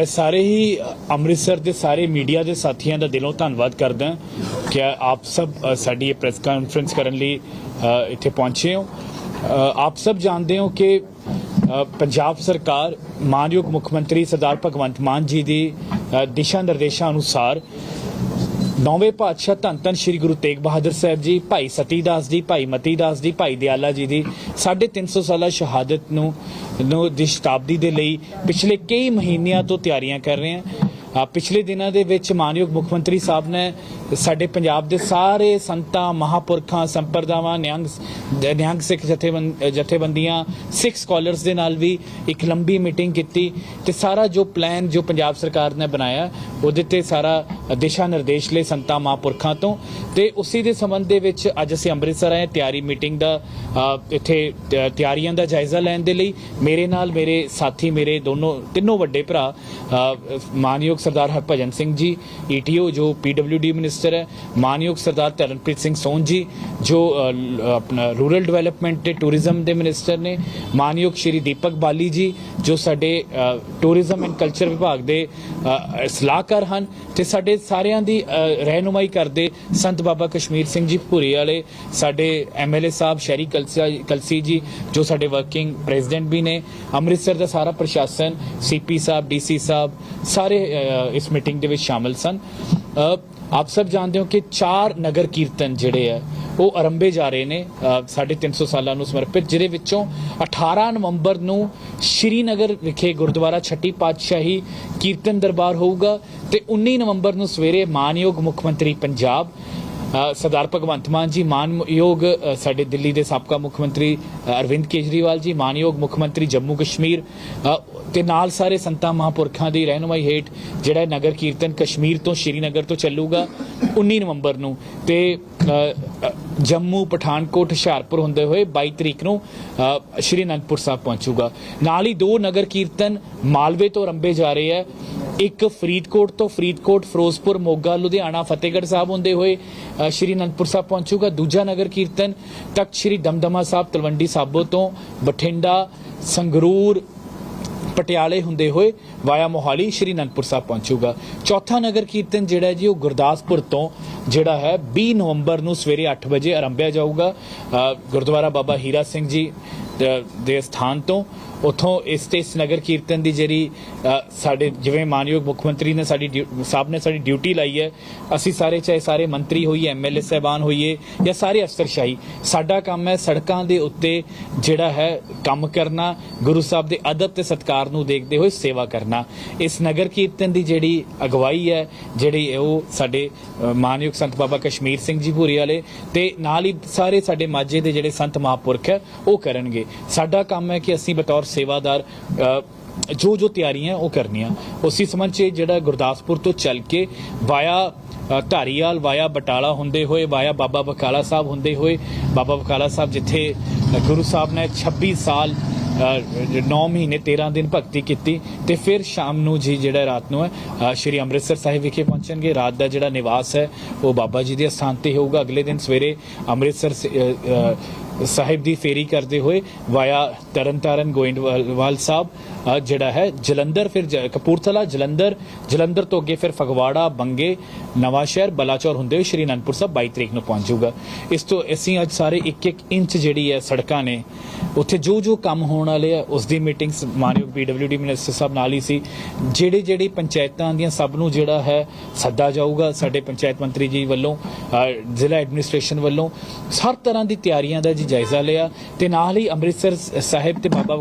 ਮੈਂ ਸਾਰੇ ਹੀ ਅੰਮ੍ਰਿਤਸਰ ਦੇ ਸਾਰੇ ਮੀਡੀਆ ਦੇ ਸਾਥੀਆਂ ਦਾ ਦਿਲੋਂ ਧੰਨਵਾਦ ਕਰਦਾ ਹਾਂ ਕਿ ਆਪ ਸਭ ਸਾਡੀ ਇਹ ਪ੍ਰੈਸ ਕਾਨਫਰੰਸ ਕਰਨ ਲਈ ਇੱਥੇ ਪਹੁੰਚੇ ਹੋ। ਆਪ ਸਭ ਜਾਣਦੇ ਹੋ ਕਿ ਪੰਜਾਬ ਸਰਕਾਰ ਮਾਨਯੋਗ ਮੁੱਖ ਮੰਤਰੀ ਸਰਦਾਰ ਭਗਵੰਤ ਮਾਨ ਜੀ ਦੀ ਦਿਸ਼ਾ ਨਿਰਦੇਸ਼ਾਂ ਅਨੁਸਾਰ ਨੌਵੇਂ ਪਾਤਸ਼ਾਹ ਧੰਨ ਧੰਨ ਸ੍ਰੀ ਗੁਰੂ ਤੇਗ ਬਹਾਦਰ ਸਾਹਿਬ ਜੀ, ਭਾਈ ਸਤੀ ਦਾਸ ਜੀ, ਭਾਈ ਮਤੀ ਦਾਸ ਜੀ, ਭਾਈ ਦਿਆਲਾ ਜੀ ਦੀ 350 ਸਾਲਾ ਸ਼ਹਾਦਤ ਨੂੰ ਨੂੰ ਦੀ ਸ਼ਤਾਬਦੀ ਦੇ ਲਈ ਪਿਛਲੇ ਕਈ ਮਹੀਨਿਆਂ ਤੋਂ ਤਿਆਰੀਆਂ ਕਰ ਰਹੇ ਹਾਂ। ਪਿਛਲੇ ਦਿਨਾਂ ਦੇ ਵਿੱਚ ਮਾਨਯੋਗ ਮੁੱਖ ਮੰਤਰੀ ਸਾਹਿਬ ਨੇ ਸਾਡੇ ਪੰਜਾਬ ਦੇ ਸਾਰੇ ਸੰਤਾਂ, ਮਹਾਪੁਰਖਾਂ, ਸੰਪਰਦਾਵਾਂ, ਨਿਹੰਗ ਨਿਹੰਗ ਸਿੱਖ ਜਥੇਬੰਦ ਜਥੇਬੰਦੀਆਂ, ਸਿੱਖ ਸਕਾਲਰਸ ਦੇ ਨਾਲ ਵੀ ਇੱਕ ਲੰਬੀ ਮੀਟਿੰਗ ਕੀਤੀ ਤੇ ਸਾਰਾ ਜੋ ਪਲਾਨ ਜੋ ਪੰਜਾਬ ਸਰਕਾਰ ਨੇ ਬਣਾਇਆ, ਉਹਦੇ ਤੇ ਸਾਰਾ ਦਿਸ਼ਾ ਨਿਰਦੇਸ਼ ਲਈ ਸੰਤਾਂ, ਮਹਾਂਪੁਰਖਾਂ ਤੋਂ ਤੇ ਉਸੇ ਦੇ ਸੰਬੰਧ ਦੇ ਵਿੱਚ ਅੱਜ ਅਸੀਂ ਅੰਮ੍ਰਿਤਸਰ ਆਏ, ਤਿਆਰੀ ਮੀਟਿੰਗ ਦਾ ਇੱਥੇ ਤਿਆਰੀਆਂ ਦਾ ਜਾਇਜ਼ਾ ਲੈਣ ਦੇ ਲਈ। ਮੇਰੇ ਨਾਲ ਮੇਰੇ ਸਾਥੀ, ਮੇਰੇ ਦੋਨੋਂ, ਤਿੰਨੋਂ ਵੱਡੇ ਭਰਾ ਮਾਨਯੋਗ ਸਰਦਾਰ ਹਰਭਜਨ ਸਿੰਘ ਜੀ ਈਟੀਓ ਜੋ ਪੀਡਬਲਯੂਡੀ ਮਿਨਿਸਟਰ ਹੈ, ਮਾਨਯੋਗ ਸਰਦਾਰ ਤਰਨਪ੍ਰੀਤ ਸਿੰਘ ਸੋਨ ਜੀ, ਜੋ ਆਪਣਾ ਰੂਰਲ ਡਿਵੈਲਪਮੈਂਟ ਤੇ ਟੂਰਿਜ਼ਮ ਦੇ ਮਿਨਿਸਟਰ ਨੇ, ਮਾਨਯੋਗ ਸ਼੍ਰੀ ਦੀਪਕ ਬਾਲੀ ਜੀ, ਜੋ ਸਾਡੇ ਟੂਰਿਜ਼ਮ ਐਂਡ ਕਲਚਰ ਵਿਭਾਗ ਦੇ ਸਲਾਹਕਾਰ ਹਨ ਤੇ ਸਾਡੇ ਸਾਰਿਆਂ ਦੀ ਰਹਿਨੁਮਾਈ ਕਰਦੇ ਸੰਤ ਬਾਬਾ ਕਸ਼ਮੀਰ ਸਿੰਘ ਜੀ ਭੂਰੀ ਵਾਲੇ, ਸਾਡੇ ਐਮਐਲਏ ਸਾਹਿਬ ਸ਼ਹਿਰੀ ਕਲਸੀ ਕਲਸੀ ਜੀ, ਜੋ ਸਾਡੇ ਵਰਕਿੰਗ ਪ੍ਰੈਜ਼ੀਡੈਂਟ ਵੀ ਨੇ, ਅੰਮ੍ਰਿਤਸਰ ਦਾ ਸਾਰਾ ਪ੍ਰਸ਼ਾਸਨ ਸੀਪੀ ਸਾਹਿਬ ਡੀਸੀ ਸਾਹਿਬ, ਸਾਰੇ ਇਸ ਮੀਟਿੰਗ ਦੇ ਵਿੱਚ ਸ਼ਾਮਲ ਸਨ। ਆਪ ਸਭ ਜਾਣਦੇ ਹੋ ਕਿ ਚਾਰ ਨਗਰ ਕੀਰਤਨ ਜਿਹੜੇ ਆ ਉਹ ਆਰੰਭੇ ਜਾ ਰਹੇ ਨੇ ਅ, ਸਾਢੇ 300 ਸਾਲਾਂ ਨੂੰ ਸਮਰਪਿਤ ਜਿਹਦੇ ਵਿੱਚੋਂ 18 ਨਵੰਬਰ ਨੂੰ ਸ਼੍ਰੀਨਗਰ ਵਿਖੇ ਗੁਰਦੁਆਰਾ ਛੱਟੀ ਪਾਤਸ਼ਾਹੀ ਕੀਰਤਨ ਦਰਬਾਰ ਹੋਊਗਾ ਤੇ 19 ਨਵੰਬਰ ਨੂੰ ਸਵੇਰੇ ਮਾਨਯੋਗ ਮੁੱਖ ਮੰਤਰੀ ਪੰਜਾਬ ਸਰਦਾਰ ਭਗਵੰਤ ਮਾਨ ਜੀ ਮਾਨਯੋਗ ਸਾਡੇ ਦਿੱਲੀ ਦੇ ਸਾਬਕਾ ਮੁੱਖ ਮੰਤਰੀ ਅਰਵਿੰਦ ਕੇਜਰੀਵਾਲ ਜੀ ਮਾਨਯੋਗ ਮੁੱਖ ਮੰਤਰੀ ਜੰਮੂ ਕਸ਼ਮੀਰ ਤੇ ਨਾਲ ਸਾਰੇ ਸੰਤਾਂ ਮਹਾਂਪੁਰਖਾਂ ਦੀ ਰਹਿਨੁਮਾਈ ਹੇਠ ਜਿਹੜਾ ਨਗਰ ਕੀਰਤਨ ਕਸ਼ਮੀਰ ਤੋਂ ਸ਼੍ਰੀਨਗਰ ਤੋਂ ਚੱਲੂਗਾ 19 ਨਵੰਬਰ ਨੂੰ। ਤੇ ਜੰਮੂ ਪਠਾਨਕੋਟ ਹੁਸ਼ਿਆਰਪੁਰ ਹੁੰਦੇ ਹੋਏ 22 ਤਰੀਕ ਨੂੰ ਸ਼੍ਰੀ ਅਨੰਦਪੁਰ ਸਾਹਿਬ ਪਹੁੰਚੂਗਾ। ਨਾਲ ਹੀ ਦੋ ਨਗਰ ਕੀਰਤਨ ਮਾਲਵੇ ਤੋਂ ਰੰਭੇ ਜਾ ਰਹੇ ਹੈ ਇੱਕ ਫਰੀਦਕੋਟ ਤੋਂ ਫਰੀਦਕੋਟ, ਫਿਰੋਜ਼ਪੁਰ, ਮੋਗਾ, ਲੁਧਿਆਣਾ, ਫਤਿਹਗੜ੍ਹ ਸਾਹਿਬ ਹੁੰਦੇ ਹੋਏ ਸ਼੍ਰੀ ਅਨੰਦਪੁਰ ਸਾਹਿਬ ਪਹੁੰਚੂਗਾ। ਦੂਜਾ ਨਗਰ ਕੀਰਤਨ ਤਖਤ ਸ਼੍ਰੀ ਦਮਦਮਾ ਸਾਹਿਬ ਤਲਵੰਡੀ ਸਾਬੋ ਤੋਂ ਬਠਿੰਡਾ, ਸੰਗਰੂਰ ਪਟਿਆਲੇ ਹੁੰਦੇ ਹੋਏ ਵਾਇਆ ਮੋਹਾਲੀ ਸ਼੍ਰੀ ਅਨੰਦਪੁਰ ਸਾਹਿਬ ਪਹੁੰਚੂਗਾ। ਚੌਥਾ ਨਗਰ ਕੀਰਤਨ ਜਿਹੜਾ ਜੀ, ਉਹ ਗੁਰਦਾਸਪੁਰ ਤੋਂ ਜਿਹੜਾ ਹੈ 20 ਨਵੰਬਰ ਨੂੰ ਸਵੇਰੇ 8 ਵਜੇ ਆਰੰਭਿਆ ਜਾਊਗਾ। ਗੁਰਦੁਆਰਾ ਬਾਬਾ ਹੀਰਾ ਸਿੰਘ ਜੀ ਦੇ ਸਥਾਨ ਤੋਂ। ਉਥੋਂ ਇਸ ਤੇ ਇਸ ਨਗਰ ਕੀਰਤਨ ਦੀ ਜਿਹੜੀ ਸਾਡੇ ਜਿਵੇਂ ਮਾਨਯੋਗ ਮੁੱਖ ਮੰਤਰੀ ਨੇ ਸਾਡੀ ਡਿਊ- ਸਾਹਿਬ ਨੇ ਸਾਡੀ ਡਿਊਟੀ ਲਾਈ ਹੈ, ਅਸੀਂ ਸਾਰੇ ਚਾਹੇ ਸਾਰੇ ਮੰਤਰੀ ਹੋਈਏ ਐਮਐਲਏ ਸਹਿਬਾਨ ਹੋਈਏ ਜਾਂ ਸਾਰੇ ਅਫਸਰਸ਼ਾਹੀ, ਸਾਡਾ ਕੰਮ ਹੈ ਸੜਕਾਂ ਦੇ ਉੱਤੇ ਜਿਹੜਾ ਹੈ ਕੰਮ ਕਰਨਾ, ਗੁਰੂ ਸਾਹਿਬ ਦੇ ਅਦਬ ਤੇ ਸਤਕਾਰ ਨੂੰ ਦੇਖਦੇ ਹੋਏ ਸੇਵਾ ਕਰਨਾ। ਇਸ ਨਗਰ ਕੀਰਤਨ ਦੀ ਜਿਹੜੀ ਅਗਵਾਈ ਹੈ, ਜਿਹੜੀ ਉਹ ਸਾਡੇ ਮਾਨਯੋਗ ਸੰਤ ਬਾਬਾ ਕਸ਼ਮੀਰ ਸਿੰਘ ਜੀ ਭੂਰੀ ਵਾਲੇ ਤੇ ਨਾਲ ਹੀ ਸਾਰੇ ਸਾਡੇ ਮਾਝੇ ਦੇ ਜਿਹੜੇ ਸੰਤ ਮਹਾਂਪੁਰਖ ਹੈ, ਉਹ ਕਰਨਗੇ। ਸਾਡਾ ਕੰਮ ਹੈ ਕਿ ਅਸੀਂ ਬਤੌਰ ਸੇਵਾਦਾਰ ਜੋ ਜੋ ਤਿਆਰੀਆਂ ਉਹ ਕਰਨੀਆਂ। ਉਸੇ ਸੰਬੰਧ 'ਚ ਜਿਹੜਾ ਗੁਰਦਾਸਪੁਰ ਤੋਂ ਚੱਲ ਕੇ ਵਾਇਆ ਅ, ਧਾਰੀਵਾਲ ਵਾਇਆ ਬਟਾਲਾ ਹੁੰਦੇ ਹੋਏ ਵਾਇਆ ਬਾਬਾ ਬਕਾਲਾ ਸਾਹਿਬ ਹੁੰਦੇ ਹੋਏ ਬਾਬਾ ਬਕਾਲਾ ਸਾਹਿਬ ਜਿੱਥੇ ਗੁਰੂ ਸਾਹਿਬ ਨੇ 26 ਸਾਲ 9 ਮਹੀਨੇ 13 ਦਿਨ ਭਗਤੀ ਕੀਤੀ ਤੇ ਫਿਰ ਸ਼ਾਮ ਨੂੰ ਜੀ ਜਿਹੜਾ ਰਾਤ ਨੂੰ ਹੈ ਸ਼੍ਰੀ ਅੰਮ੍ਰਿਤਸਰ ਸਾਹਿਬ ਵਿਖੇ ਪਹੁੰਚਣਗੇ। ਰਾਤ ਦਾ ਜਿਹੜਾ ਨਿਵਾਸ ਹੈ ਉਹ ਬਾਬਾ ਜੀ ਦੇ ਸਥਾਨ ਤੇ ਹੋਊਗਾ। ਅਗਲੇ ਦਿਨ ਸਵੇਰੇ ਅੰਮ੍ਰਿਤਸਰ ਸਾਹਿਬ ਦੀ ਫੇਰੀ ਕਰਦੇ ਹੋਏ ਵਾਇਆ ਤਰਨਤਾਰਨ ਗੋਇੰਦਵਾਲ ਸਾਹਿਬ ਜਿਹੜਾ ਹੈ ਜਲੰਧਰ ਫਿਰ ਕਪੂਰਥਲਾ, ਜਲੰਧਰ ਜਲੰਧਰ ਤੋਂ ਅੱਗੇ ਫਿਰ ਫਗਵਾੜਾ, ਬੰਗੇ ਨਵਾਂ ਸ਼ਹਿਰ ਬਲਾਚੌਰ ਹੁੰਦੇ ਹੋਏ ਸ਼੍ਰੀ ਅਨੰਦਪੁਰ ਸਾਹਿਬ 22 ਤਰੀਕ ਨੂੰ ਪਹੁੰਚ ਜਾਊਗਾ। ਇਸ ਤੋਂ ਅਸੀਂ ਅੱਜ ਸਾਰੇ ਇੱਕ ਇੱਕ ਇੰਚ ਜਿਹੜੀ ਹੈ ਸੜਕਾਂ ਨੇ, ਉੱਥੇ ਜੋ ਜੋ ਕੰਮ ਹੋਣ ਵਾਲੇ ਆ, ਉਸ ਦੀ ਮੀਟਿੰਗਸ ਮਾਨਯੋਗ ਪੀਡਬਲਯੂਡੀ ਮਿਨਿਸਟਰ ਸਾਹਿਬ ਨਾਲ ਹੀ ਸੀ। ਜਿਹੜੇ ਜਿਹੜੇ ਪੰਚਾਇਤਾਂ ਦੀਆਂ ਸਭ ਨੂੰ ਜਿਹੜਾ ਹੈ ਸੱਦਾ ਜਾਊਗਾ, ਸਾਡੇ ਪੰਚਾਇਤ ਮੰਤਰੀ ਜੀ ਵੱਲੋਂ ਜ਼ਿਲ੍ਹਾ ਐਡਮਿਨਿਸਟ੍ਰੇਸ਼ਨ ਵੱਲੋਂ, ਹਰ ਤਰ੍ਹਾਂ ਦੀ ਤਿਆਰੀਆਂ ਦਾ ਜੀ ਜਾਇਜ਼ਾ ਲਿਆ ਤੇ ਨਾਲ ਹੀ ਅੰਮ੍ਰਿਤਸਰ ਸਾਹਿਬ ਤੇ ਬਾਬਾ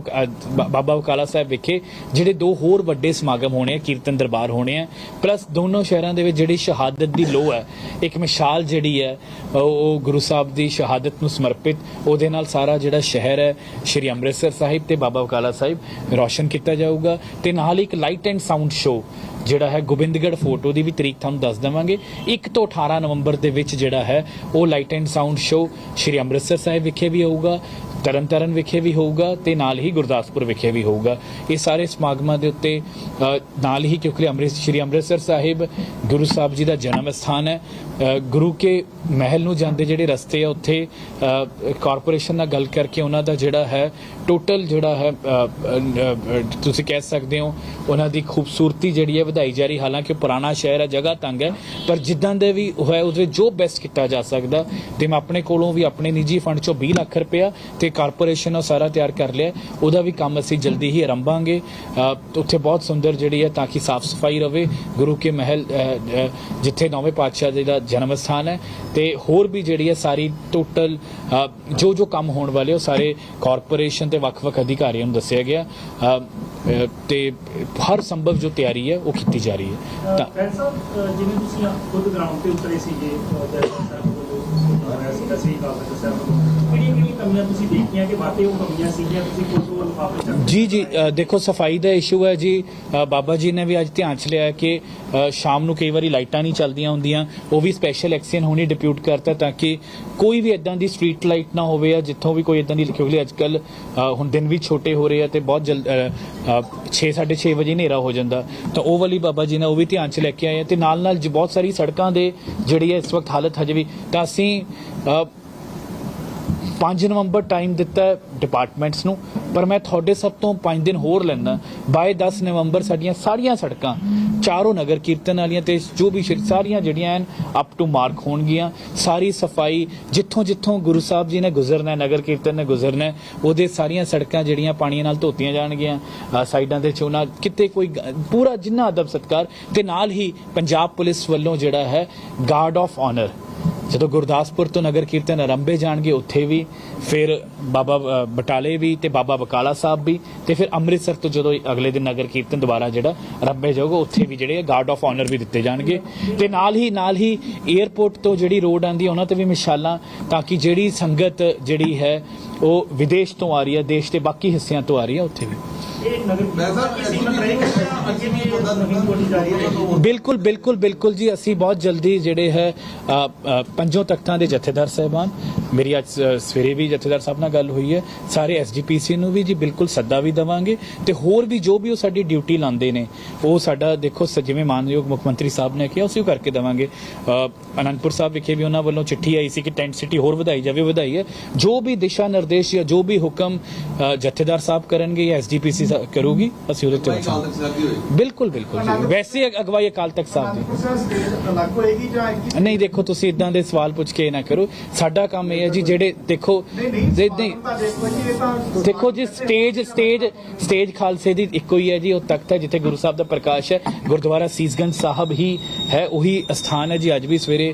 ਬਾਬਾ ਬਕਾਲਾ ਸਾਹਿਬ ਵਿਖੇ ਜਿਹੜੇ ਦੋ ਹੋਰ ਵੱਡੇ ਸਮਾਗਮ ਹੋਣੇ ਆ, ਕੀਰਤਨ ਦਰਬਾਰ ਹੋਣੇ ਆ, ਪਲੱਸ ਦੋਨੋਂ ਸ਼ਹਿਰਾਂ ਦੇ ਵਿੱਚ ਜਿਹੜੀ ਸ਼ਹਾਦਤ ਦੀ ਲੋਹ ਹੈ, ਇੱਕ ਮਿਸਾਲ ਜਿਹੜੀ ਹੈ, ਉਹ ਗੁਰੂ ਸਾਹਿਬ ਦੀ ਸ਼ਹਾਦਤ ਨੂੰ ਸਮਰਪਿਤ, ਉਹਦੇ ਨਾਲ ਸਾਰਾ ਜਿਹੜਾ ਸ਼ਹਿਰ ਹੈ, ਸ਼੍ਰੀ ਅੰਮ੍ਰਿਤਸਰ ਸਾਹਿਬ ਤੇ ਬਾਬਾ ਬਕਾਲਾ ਸਾਹਿਬ ਰੌਸ਼ਨ ਕੀਤਾ ਜਾਊਗਾ ਤੇ ਨਾਲ ਹੀ ਇੱਕ ਲਾਈਟ ਐਂਡ ਸਾਊਂਡ ਸ਼ੋਅ ਜਿਹੜਾ ਹੈ, ਗੋਬਿੰਦਗੜ੍ਹ ਫੋਟੋ ਦੀ ਵੀ ਤਰੀਕ ਤੁਹਾਨੂੰ ਦੱਸ ਦੇਵਾਂਗੇ। 1 ਤੋਂ 18 ਨਵੰਬਰ ਦੇ ਵਿੱਚ ਜਿਹੜਾ ਹੈ, ਉਹ light and sound show Shri Amritsar Sahib ਵਿਖੇ ਵੀ ਹੋਊਗਾ ਤਰਨਤਾਰਨ ਵਿਖੇ ਵੀ ਹੋਊਗਾ ਤੇ ਨਾਲ ਹੀ ਗੁਰਦਾਸਪੁਰ ਵਿਖੇ ਵੀ ਹੋਊਗਾ। ਇਹ ਸਾਰੇ ਸਮਾਗਮਾਂ ਦੇ ਉੱਤੇ ਅ, ਨਾਲ ਹੀ ਕਿਉਂਕਿ ਅੰਮ੍ਰਿਤ ਸ਼੍ਰੀ ਅੰਮ੍ਰਿਤਸਰ ਸਾਹਿਬ ਗੁਰੂ ਸਾਹਿਬ ਜੀ ਦਾ ਜਨਮ ਸਥਾਨ ਹੈ ਗੁਰੂ ਕੇ ਮਹਿਲ ਨੂੰ ਜਾਂਦੇ ਜਿਹੜੇ ਰਸਤੇ ਆ ਉੱਥੇ ਕਾਰਪੋਰੇਸ਼ਨ ਨਾਲ ਗੱਲ ਕਰਕੇ ਉਹਨਾਂ ਦਾ ਜਿਹੜਾ ਹੈ ਟੋਟਲ ਜਿਹੜਾ ਹੈ ਤੁਸੀਂ ਕਹਿ ਸਕਦੇ ਹੋ, ਉਹਨਾਂ ਦੀ ਖੂਬਸੂਰਤੀ ਜਿਹੜੀ ਹੈ ਵਧਾਈ ਜਾ ਰਹੀ। ਹਾਲਾਂਕਿ ਪੁਰਾਣਾ ਸ਼ਹਿਰ ਹੈ, ਜਗ੍ਹਾ ਤੰਗ ਹੈ, ਪਰ ਜਿੱਦਾਂ ਦੇ ਵੀ ਹੋਇਆ ਉਹਦੇ ਜੋ ਬੈਸਟ ਕੀਤਾ ਜਾ ਸਕਦਾ, ਤੇ ਮੈਂ ਆਪਣੇ ਕੋਲੋਂ ਵੀ ਆਪਣੇ ਨਿੱਜੀ ਫੰਡ ਚੋਂ 20 ਲੱਖ ਰੁਪਇਆ ਤੇ ਕਾਰਪੋਰੇਸ਼ਨ ਉਹ ਸਾਰਾ ਤਿਆਰ ਕਰ ਲਿਆ। ਉਹਦਾ ਵੀ ਕੰਮ ਅਸੀਂ ਜਲਦੀ ਹੀ ਆਰੰਭਾਂਗੇ। ਉੱਥੇ ਬਹੁਤ ਸੁੰਦਰ ਜਿਹੜੀ ਹੈ, ਤਾਂ ਕਿ ਸਾਫ਼ ਸਫ਼ਾਈ ਰਵੇ, ਗੁਰੂ ਕੇ ਮਹਿਲ ਜਿੱਥੇ ਨੌਵੇਂ ਪਾਤਸ਼ਾਹ ਜੀ ਦਾ ਜਨਮ ਸਥਾਨ ਹੈ। ਤੇ ਹੋਰ ਵੀ ਜਿਹੜੀ ਹੈ ਸਾਰੀ ਟੋਟਲ ਜੋ ਜੋ ਕੰਮ ਹੋਣ ਵਾਲੇ ਉਹ ਸਾਰੇ ਕਾਰਪੋਰੇਸ਼ਨ ਤੇ ਵੱਖ-ਵੱਖ ਅਧਿਕਾਰੀਆਂ ਨੂੰ ਦੱਸਿਆ ਗਿਆ ਤੇ ਹਰ ਸੰਭਵ ਜੋ ਤਿਆਰੀ ਹੈ, ਉਹ ਕੀਤੀ ਜਾ ਰਹੀ ਹੈ। ਤਾਂ ਜਿਵੇਂ ਤੁਸੀਂ ਖੁਦ ਗਰਾਊਂਡ ਤੇ ਉਤਰੇ ਸੀਗੇ ਜੈਸਾ ਸਾਹਿਬ ਕੋਲ ਸਾਹਿਬ ਕਿਹੜੀਆਂ ਕਿਹੜੀਆਂ ਕਮੀਆਂ ਤੁਸੀਂ ਦੇਖੀਆਂ ਕਿ ਵਾਕਈ ਉਹ ਕਮੀਆਂ ਸੀਗੀਆਂ ਤੁਸੀਂ ਖੁਦ ਉਹ ਲਿਫਾਫੇ ਚੱਕ ਜੀ ਜੀ ਦੇਖੋ, ਸਫ਼ਾਈ ਦਾ ਇਸ਼ੂ ਹੈ ਜੀ। ਬਾਬਾ ਜੀ ਨੇ ਵੀ ਅੱਜ ਧਿਆਨ ਚ ਲਿਆ ਕਿ ਸ਼ਾਮ ਨੂੰ ਕਈ ਵਾਰੀ ਲਾਈਟਾਂ ਨਹੀਂ ਚੱਲਦੀਆਂ ਹੁੰਦੀਆਂ। ਉਹ ਵੀ ਸਪੈਸ਼ਲ ਐਕਸ਼ਨ ਹੋਣੀ ਡਿਪਿਊਟ ਕਰਤਾ ਤਾਂ ਕਿ ਕੋਈ ਵੀ ਇਦਾਂ ਦੀ ਸਟਰੀਟ ਲਾਈਟ ਨਾ ਹੋਵੇ ਜਾਂ ਜਿੱਥੋਂ ਵੀ ਕੋਈ ਇਦਾਂ ਦੀ ਕਿਉਂਕਿ ਅੱਜ ਕੱਲ ਹੁਣ ਦਿਨ ਵੀ ਛੋਟੇ ਹੋ ਰਹੇ ਆ ਤੇ ਬਹੁਤ ਜਲਦ 6 6:30 ਵਜੇ ਹਨੇਰਾ ਹੋ ਜਾਂਦਾ। ਤਾਂ ਉਹ ਵਾਲੀ ਬਾਬਾ ਜੀ ਨੇ ਉਹ ਵੀ ਧਿਆਨ ਚ ਲੈ ਕੇ ਆਏ ਆ ਤੇ ਨਾਲ ਨਾਲ ਬਹੁਤ ਸਾਰੀ ਸੜਕਾਂ ਦੇ ਜਿਹੜੀ ਹੈ ਇਸ ਵਕਤ ਹਾਲਤ ਹਜੇ ਵੀ ਤਾਂ ਅਸੀਂ 5 ਨਵੰਬਰ ਟਾਈਮ ਦਿੱਤਾ ਡਿਪਾਰਟਮੈਂਟਸ ਨੂੰ, ਪਰ ਮੈਂ ਤੁਹਾਡੇ ਸਭ ਤੋਂ 5 ਦਿਨ ਹੋਰ ਲੈਣਾ ਬਾਏ 10 ਨਵੰਬਰ ਸਾਡੀਆਂ ਸਾਰੀਆਂ ਸੜਕਾਂ ਚਾਰੋਂ ਨਗਰ ਕੀਰਤਨ ਵਾਲੀਆਂ ਤੇ ਜੋ ਵੀ ਸਾਰੀਆਂ ਜਿਹੜੀਆਂ ਹਨ ਅਪ ਟੂ ਮਾਰਕ ਹੋਣਗੀਆਂ। ਸਾਰੀ ਸਫ਼ਾਈ ਜਿੱਥੋਂ ਜਿੱਥੋਂ ਗੁਰੂ ਸਾਹਿਬ ਜੀ ਨੇ ਗੁਜ਼ਰਨਾ ਨਗਰ ਕੀਰਤਨ ਨੇ ਗੁਜ਼ਰਨਾ ਉਹਦੇ ਸਾਰੀਆਂ ਸੜਕਾਂ ਜਿਹੜੀਆਂ ਪਾਣੀਆਂ ਨਾਲ ਧੋਤੀਆਂ ਜਾਣਗੀਆਂ। ਸਾਈਡਾਂ ਦੇ ਚੋਣਾ, ਕਿਤੇ ਕੋਈ ਪੂਰਾ ਜਿੰਨਾ ਅਦਬ ਸਤਕਾਰ ਤੇ ਨਾਲ ਹੀ ਪੰਜਾਬ ਪੁਲਿਸ ਵੱਲੋਂ ਜਿਹੜਾ ਹੈ ਗਾਰਡ ਆਫ ਆਨਰ ਜਦੋਂ ਗੁਰਦਾਸਪੁਰ ਤੋਂ ਨਗਰ ਕੀਰਤਨ ਆਰੰਭੇ ਜਾਣਗੇ ਉੱਥੇ ਵੀ ਫਿਰ ਬਾਬਾ ਬਟਾਲੇ ਵੀ ਤੇ ਬਾਬਾ ਬਕਾਲਾ ਸਾਹਿਬ ਵੀ ਤੇ ਫਿਰ ਅੰਮ੍ਰਿਤਸਰ ਤੋਂ ਜਦੋਂ ਅਗਲੇ ਦਿਨ ਨਗਰ ਕੀਰਤਨ ਦੁਬਾਰਾ ਜਿਹੜਾ ਆਰੰਭੇ ਜਾਊਗਾ ਉੱਥੇ ਵੀ ਜਿਹੜੇ ਗਾਰਡ ਆਫ ਆਨਰ ਵੀ ਦਿੱਤੇ ਜਾਣਗੇ। ਤੇ ਨਾਲ ਹੀ ਨਾਲ ਹੀ 에ਅਰਪੋਰਟ ਤੋਂ ਜਿਹੜੀ ਰੋਡ ਆਂਦੀ ਉਹਨਾਂ ਤੇ ਵੀ ਮਿਸਾਲਾਂ ਤਾਂ ਕਿ ਜਿਹੜੀ ਸੰਗਤ ਜਿਹੜੀ ਹੈ ਉਹ ਵਿਦੇਸ਼ ਤੋਂ ਆ ਰਹੀ ਹੈ ਦੇਸ਼ ਦੇ ਬਾਕੀ ਹਿੱਸਿਆਂ ਤੋਂ ਆ ਰਹੀ ਹੈ ਉੱਥੇ ਵੀ। ਬਿਲਕੁਲ ਬਿਲਕੁਲ ਬਿਲਕੁਲ ਜੀ ਅਸੀਂ ਬਹੁਤ ਜਲਦੀ ਜਿਹੜੇ ਹੈ ਪੰਜੋਂ ਤਖਤਾਂ ਦੇ ਜਥੇਦਾਰ ਸਾਹਿਬਾਨ ਮੇਰੀ ਅੱਜ ਸਵੇਰੇ ਵੀ ਜਥੇਦਾਰ ਸਾਹਿਬ ਨਾਲ ਗੱਲ ਹੋਈ ਹੈ। ਸਾਰੇ ਐਸਜੀਪੀਸੀ ਨੂੰ ਵੀ ਜੀ ਬਿਲਕੁਲ ਸੱਦਾ ਵੀ ਦਵਾਂਗੇ ਤੇ ਹੋਰ ਵੀ ਜੋ ਵੀ ਉਹ ਸਾਡੀ ਡਿਊਟੀ ਲਾਉਂਦੇ ਨੇ ਉਹ ਸਾਡਾ ਦੇਖੋ ਜਿਵੇਂ ਮਾਨਯੋਗ ਮੁੱਖ ਮੰਤਰੀ ਸਾਹਿਬ ਨੇ ਕਿਹਾ ਉਹ ਕਰਕੇ ਦਵਾਂਗੇ। ਅਨੰਦਪੁਰ ਸਾਹਿਬ ਵਿਖੇ ਵੀ ਉਹਨਾਂ ਵੱਲੋਂ ਚਿੱਠੀ ਆਈ ਸੀ ਕਿ ਟੈਂਟ ਸਿਟੀ ਹੋਰ ਵਧਾਈ ਜਾਵੇ ਵਧਾਈ ਹੈ। ਜੋ ਵੀ ਦਿਸ਼ਾ ਨਿਰਦੇਸ਼ ਜਾਂ ਜੋ ਵੀ ਹੁਕਮ ਜਥੇਦਾਰ ਸਾਹਿਬ ਕਰਨਗੇ ਜਾਂ ਐਸਜੀਪੀਸੀ ਕਰੂਗੀ ਅਸੀਂ ਉਹਦੇ ਤੇ ਬਿਲਕੁਲ ਬਿਲਕੁਲ ਵੈਸੇ ਅਗ- ਅਗਵਾਈ ਅਕਾਲ ਤਖਤ ਸਾਹਿਬ ਦੀ। ਨਹੀਂ ਦੇਖੋ ਤੁਸੀਂ ਇਦਾਂ ਦੇ ਸਵਾਲ ਪੁੱਛ ਕੇ ਨਾ ਕਰੋ। ਸਾਡਾ ਕੰਮ ਇਹ ਹੈ ਜੀ ਜਿਹੜੇ ਦੇਖੋ ਨਹੀਂ ਨਹੀਂ ਜੇ ਸਵਾਲ ਤਾਂ ਦੇਖੋ ਜੀ ਸਟੇਜ ਸਟੇਜ ਸਟੇਜ ਖਾਲਸੇ ਦੀ ਇੱਕੋ ਹੀ ਹੈ ਜੀ ਉਹ ਤਖਤ ਹੈ ਜਿੱਥੇ ਗੁਰੂ ਸਾਹਿਬ ਦਾ ਪ੍ਰਕਾਸ਼ ਹੈ। ਗੁਰਦੁਆਰਾ ਸੀਸਗੰਜ ਸਾਹਿਬ ਹੀ ਹੈ ਉਹੀ ਸਥਾਨ ਹੈ ਜੀ। ਅੱਜ ਵੀ ਸਵੇਰੇ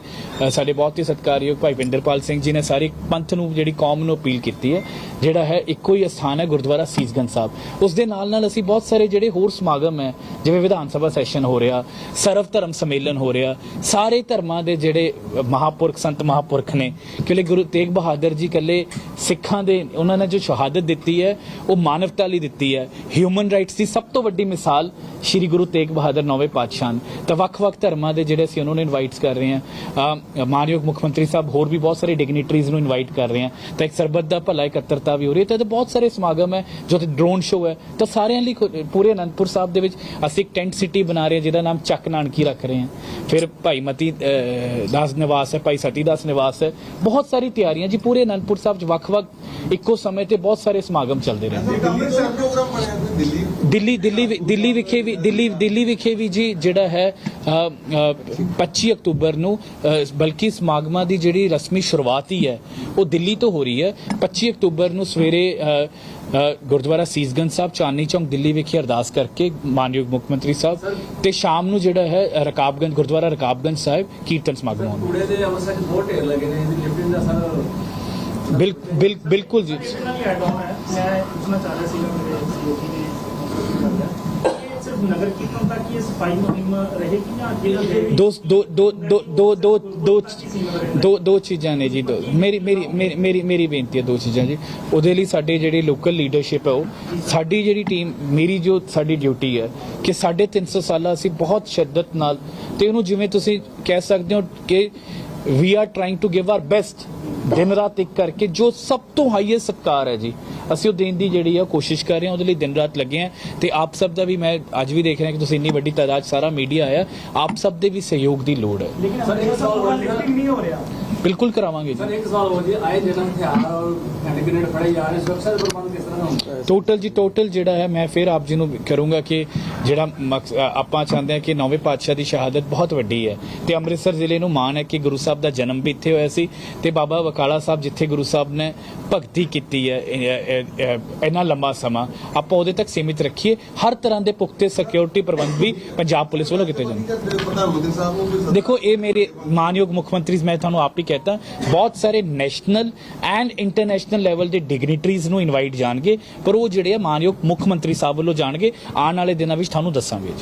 ਸਾਡੇ ਬਹੁਤ ਹੀ ਸਤਿਕਾਰਯੋਗ ਭਾਈ ਵਿੰਦਰਪਾਲ ਸਿੰਘ ਜੀ ਨੇ ਸਾਰੀ ਪੰਥ ਨੂੰ ਜਿਹੜੀ ਕੌਮ ਨੂੰ ਅਪੀਲ ਕੀਤੀ ਹੈ ਜਿਹੜਾ ਹੈ ਇੱਕੋ ਹੀ ਸਥਾਨ ਹੈ ਗੁਰਦੁਆਰਾ ਸੀਸਗੰਜ ਸਾਹਿਬ। ਉਸ ਦੇ ਨਾਲ ਨਾਲ ਅਸੀਂ ਬਹੁਤ ਸਾਰੇ ਜਿਹੜੇ ਹੋਰ ਸਮਾਗਮ ਹੈ ਜਿਵੇਂ ਵਿਧਾਨ ਸਭਾ ਸੈਸ਼ਨ ਹੋ ਰਿਹਾ ਸਰਵ ਧਰਮ ਸੰਮੇਲਨ ਹੋ ਰਿਹਾ ਸਾਰੇ ਧਰਮਾਂ ਦੇ ਜਿਹੜੇ ਮਹਾਪੁਰਖ ਸੰਤ ਮਹਾਪੁਰਖ ਨੇ ਕਿਉਂਕਿ ਗੁਰੂ ਤੇਗ ਬਹਾਦਰ ਜੀ ਕੱਲੇ ਸਿੱਖਾਂ ਦੇ, ਉਹਨਾਂ ਨੇ ਜੋ ਸ਼ਹਾਦਤ ਦਿੱਤੀ ਹੈ, ਉਹ ਮਾਨਵਤਾ ਲਈ ਦਿੱਤੀ ਹੈ। ਹਿਊਮਨ ਰਾਈਟਸ ਦੀ ਸਭ ਤੋਂ ਵੱਡੀ ਮਿਸਾਲ ਸ੍ਰੀ ਗੁਰੂ ਤੇਗ ਬਹਾਦਰ ਨੌਵੇਂ ਪਾਤਸ਼ਾਹ ਨੇ। ਤਾਂ ਵੱਖ-ਵੱਖ ਧਰਮਾਂ ਦੇ ਜਿਹੜੇ ਅਸੀਂ ਉਹਨਾਂ ਨੂੰ ਇਨਵਾਈਟਸ ਕਰ ਰਹੇ ਹਾਂ ਮਾਨਯੋਗ ਮੁੱਖ ਮੰਤਰੀ ਸਾਹਿਬ ਹੋਰ ਵੀ ਬਹੁਤ ਸਾਰੇ ਡਿਗਨਿਟਰੀਜ਼ ਨੂੰ ਇਨਵਾਈਟ ਕਰ ਰਹੇ ਹਾਂ। ਤਾਂ ਇੱਕ ਸਰਬੱਤ ਦਾ ਭਲਾ ਇਕੱਤਰਤਾ ਵੀ ਹੋ ਰਹੀ ਹੈ। ਤਾਂ ਬਹੁਤ ਸਾਰੇ ਸਮਾਗਮ ਹੈ, ਜੋ ਤੇ ਡਰੋਨ ਸ਼ੋਅ ਹੈ। ਤਾਂ ਸਾਰਿਆਂ ਲਈ ਪੂਰੇ ਅਨੰਦਪੁਰ ਸਾਹਿਬ ਦੇ ਵਿੱਚ ਅਸੀਂ ਇੱਕ ਟੈਂਟ ਸਿਟੀ ਬਣਾ ਰਹੇ ਹਾਂ, ਜਿਹਦਾ ਨਾਮ ਚੱਕ ਨਾਨਕੀ ਰੱਖ ਰਹੇ ਹਾਂ। ਫਿਰ ਭਾਈ ਮਤੀ ਅਹ, ਦਾਸ ਨਿਵਾਸ ਹੈ ਭਾਈ ਸਤੀ ਦਾਸ ਨਿਵਾਸ ਹੈ। ਬਹੁਤ ਸਾਰੀ ਤਿਆਰੀਆਂ ਜੀ ਪੂਰੇ ਅਨੰਦਪੁਰ ਸਾਹਿਬ 'ਚ। ਵੱਖ-ਵੱਖ ਇੱਕੋ ਸਮੇਂ ਤੇ ਬਹੁਤ ਸਾਰੇ ਸਮਾਗਮ ਚੱਲਦੇ ਰਹਿੰਦੇ। ਦਿੱਲੀ ਦਿੱਲੀ ਦਿੱਲੀ ਦਿੱਲੀ ਵਿਖੇ ਵੀ ਦਿੱਲੀ ਦਿੱਲੀ ਵਿਖੇ ਵੀ ਜੀ ਜਿਹੜਾ ਹੈ ਅ, ਅ, 25 ਅਕਤੂਬਰ ਨੂੰ ਬਲਕਿ ਸਮਾਗਮਾਂ ਦੀ ਜਿਹੜੀ ਰਸਮੀ ਸ਼ੁਰੂਆਤ ਹੀ ਹੈ ਉਹ ਦਿੱਲੀ ਤੋਂ ਹੋ ਰਹੀ ਹੈ। 25 ਅਕਤੂਬਰ ਨੂੰ ਸਵੇਰੇ ਗੁਰਦੁਆਰਾ ਸੀਸਗੰਜ ਸਾਹਿਬ ਚਾਂਦਨੀ ਚੌਂਕ ਦਿੱਲੀ ਵਿਖੇ ਅਰਦਾਸ ਕਰਕੇ ਮਾਨਯੋਗ ਮੁੱਖ ਮੰਤਰੀ ਸਾਹਿਬ ਤੇ ਸ਼ਾਮ ਨੂੰ ਜਿਹੜਾ ਹੈ ਰਕਾਬਗੰਜ ਗੁਰਦੁਆਰਾ ਰਕਾਬਗੰਜ ਸਾਹਿਬ ਕੀਰਤਨ ਸਮਾਗਮ ਹੋਣਾ ਕੂੜੇ ਦੇ ਅਵਸਥਾ 'ਚ ਬਹੁਤ ਢੇਰ ਲੱਗੇ ਨੇ ਇਹਦੀ ਲਿਫਟਿੰਗ ਦਾ ਸਰ ਬਿਲ ਬਿਲ ਬਿਲਕੁਲ ਜੀ। ਮੈਂ ਪੁੱਛਣਾ ਚਾਹ ਰਿਹਾ ਮੇਰੇ ਨੇ ਸਿਰਫ ਨਗਰ ਕੀਰਤਨ ਤੱਕ ਹੀ ਇਹ ਸਫ਼ਾਈ ਮੁਹਿੰਮ ਰਹੇਗੀ ਜਾਂ ਅੱਗੇ ਅੱਗੇ ਵੀ ਦੋ ਦੋ ਦੋ ਦੋ ਦੋ ਦੋ ਦੋ ਦੋ ਦੋ ਚੀਜ਼ਾਂ ਨੇ ਜੀ ਦੋ ਮੇਰੀ ਮੇਰੀ ਮੇਰੀ- ਮੇਰੀ ਮੇਰੀ ਬੇਨਤੀ ਹੈ ਦੋ ਚੀਜ਼ਾਂ ਜੀ ਉਹਦੇ ਲਈ ਸਾਡੇ ਜਿਹੜੇ ਲੋਕਲ ਲੀਡਰਸ਼ਿਪ ਹੈ ਉਹ ਸਾਡੀ ਜਿਹੜੀ ਟੀਮ ਮੇਰੀ ਜੋ ਸਾਡੀ ਡਿਊਟੀ ਹੈ ਕਿ ਸਾਢੇ 300 ਸਾਲਾਂ ਅਸੀਂ ਬਹੁਤ ਸ਼ਿੱਦਤ ਨਾਲ ਤੇ ਉਹਨੂੰ ਜਿਵੇਂ ਤੁਸੀਂ ਕਹਿ ਸਕਦੇ ਹੋ ਕਿ we are trying to give our best ਦਿਨ ਰਾਤ ਇੱਕ ਕਰਕੇ ਜੋ ਸਭ ਤੋਂ ਹਾਈਐਸਟ ਸਤਿਕਾਰ ਹੈ ਜੀ। ਅਸੀਂ ਉਹ ਦੇਣ ਦੀ ਜਿਹੜੀ ਆ ਕੋਸ਼ਿਸ਼ ਕਰ ਰਹੇ ਹਾਂ ਉਹਦੇ ਲਈ ਦਿਨ ਰਾਤ ਲੱਗੇ ਹਾਂ। ਤੇ ਆਪ ਸਭ ਦਾ ਵੀ ਮੈਂ ਅੱਜ ਵੀ ਦੇਖ ਰਿਹਾ ਕਿ ਤੁਸੀਂ ਇੰਨੀ ਵੱਡੀ ਤਾਦਾਦ ਸਾਰਾ ਮੀਡੀਆ ਆਇਆ। ਆਪ ਸਭ ਦੇ ਵੀ ਸਹਿਯੋਗ ਦੀ ਲੋੜ ਹੈ। ਲੇਕਿਨ ਸਰ, ਇੱਕ ਸਵਾਲ ਨਹੀਂ ਹੋ ਰਿਹਾ। ਬਿਲਕੁਲ ਕਰਾਵਾਂਗੇ ਜੀ। ਸਰ ਇੱਕ ਸਵਾਲ ਹੋ ਜੀ ਆਏ ਦਿਨ ਹਥਿਆਰ ਔਰ ਹੈਂਡ ਗ੍ਰੇਨੇਡ ਫੜੇ ਜਾ ਰਹੇ ਸੁਰੱਖਿਆ ਦੇ ਪ੍ਰਬੰਧ ਕਿਸ ਤਰ੍ਹਾਂ ਦਾ ਹੁੰਦਾ ਹੈ ਟੋਟਲ ਜੀ ਟੋਟਲ ਜਿਹੜਾ ਹੈ ਮੈਂ ਫਿਰ ਆਪ ਜੀ ਨੂੰ ਕਰੂੰਗਾ ਕਿ ਜਿਹੜਾ ਆਪਾਂ ਚਾਹੁੰਦੇ ਹਾਂ ਕਿ ਨੌਵੇਂ ਪਾਤਸ਼ਾਹ ਦੀ ਸ਼ਹਾਦਤ ਬਹੁਤ ਵੱਡੀ ਹੈ ਤੇ ਅੰਮ੍ਰਿਤਸਰ ਜ਼ਿਲ੍ਹੇ ਨੂੰ ਮਾਣ ਹੈ ਕਿ ਗੁਰੂ ਸਾਹਿਬ ਦਾ ਜਨਮ ਵੀ ਇੱਥੇ ਹੋਇਆ ਸੀ ਤੇ ਬਾਬਾ ਬਕਾਲਾ ਸਾਹਿਬ ਜਿੱਥੇ ਗੁਰੂ ਸਾਹਿਬ ਨੇ ਭਗਤੀ ਕੀਤੀ ਹੈ ਇੰਨਾ ਲੰਮਾ ਸਮਾਂ ਆਪਾਂ ਉਹਦੇ ਤੱਕ ਸੀਮਿਤ ਰੱਖੀਏ। ਹਰ ਤਰ੍ਹਾਂ ਦੇ ਪੁਖਤੇ ਸਿਕਿਉਰਿਟੀ ਪ੍ਰਬੰਧ ਵੀ ਪੰਜਾਬ ਪੁਲਿਸ ਵੱਲੋਂ ਕੀਤੇ ਸੱਦਾ ਦੇਖੋ ਇਹ ਮੇਰੇ ਮਾਨਯੋਗ ਮੁੱਖ ਮੰਤਰੀ ਮੈਂ ਤੁਹਾਨੂੰ ਆਪ ਹੀ ਕਹਤਾ ਬਹੁਤ ਸਾਰੇ ਨੈਸ਼ਨਲ ਐਂਡ ਇੰਟਰਨੈਸ਼ਨਲ ਲੈਵਲ ਦੇ ਡਿਗਨਿਟਰੀਜ਼ ਨੂੰ ਇਨਵਾਈਟ ਜਾਣਗੇ, ਪਰ ਉਹ ਜਿਹੜੇ ਆ ਮਾਨਯੋਗ ਮੁੱਖ ਮੰਤਰੀ ਸਾਹਿਬ ਵੱਲੋਂ ਜਾਣਗੇ, ਆਉਣ ਵਾਲੇ ਦਿਨਾਂ ਵਿੱਚ ਤੁਹਾਨੂੰ ਦੱਸਾਂਗੇ